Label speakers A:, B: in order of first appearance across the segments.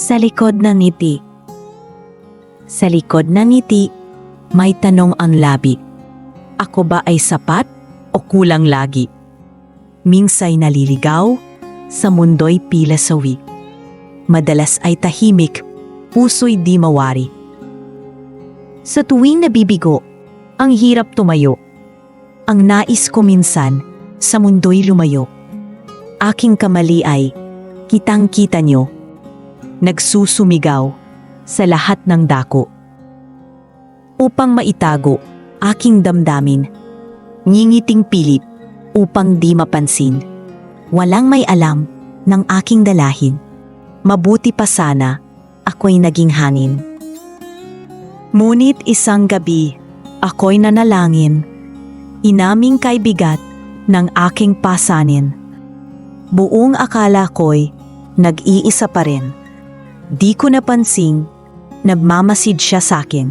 A: Sa likod ng ngiti. Sa likod ng ngiti, may tanong ang labi. Ako ba ay sapat o kulang lagi? Minsay naliligaw, sa mundo'y pila sawi. Madalas ay tahimik, puso'y di mawari. Sa tuwing nabibigo, ang hirap tumayo. Ang nais ko minsan, sa mundo'y lumayo. Aking kamali ay, kitang-kita nyo, nagsusumigaw sa lahat ng dako. Upang maitago aking damdamin, ngingiting pilit upang di mapansin. Walang may alam ng aking dalahin. Mabuti pa sana ako'y naging hangin. Ngunit isang gabi, ako'y nanalangin. Inaming kay bigat ng aking pasanin. Buong akala ko'y nag-iisa pa rin. Di ko napansing, nagmamasid siya sakin.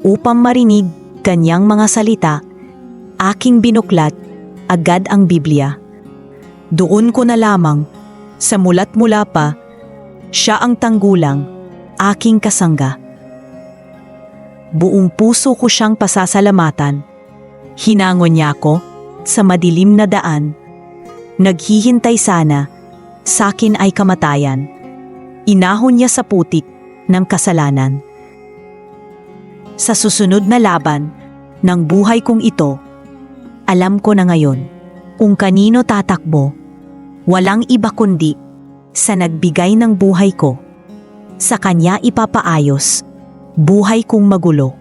A: Upang marinig kanyang mga salita, aking binuklat agad ang Biblia. Doon ko na lamang, sa mulat mula pa, siya ang tanggulang, aking kasangga. Buong puso ko siyang pasasalamatan. Hinangon niya ako sa madilim na daan. Naghihintay sana, sakin ay kamatayan. Inahon niya sa putik ng kasalanan. Sa susunod na laban ng buhay kong ito, alam ko na ngayon kung kanino tatakbo. Walang iba kundi sa nagbigay ng buhay ko. Sa kanya ipapaayos, buhay kong magulo.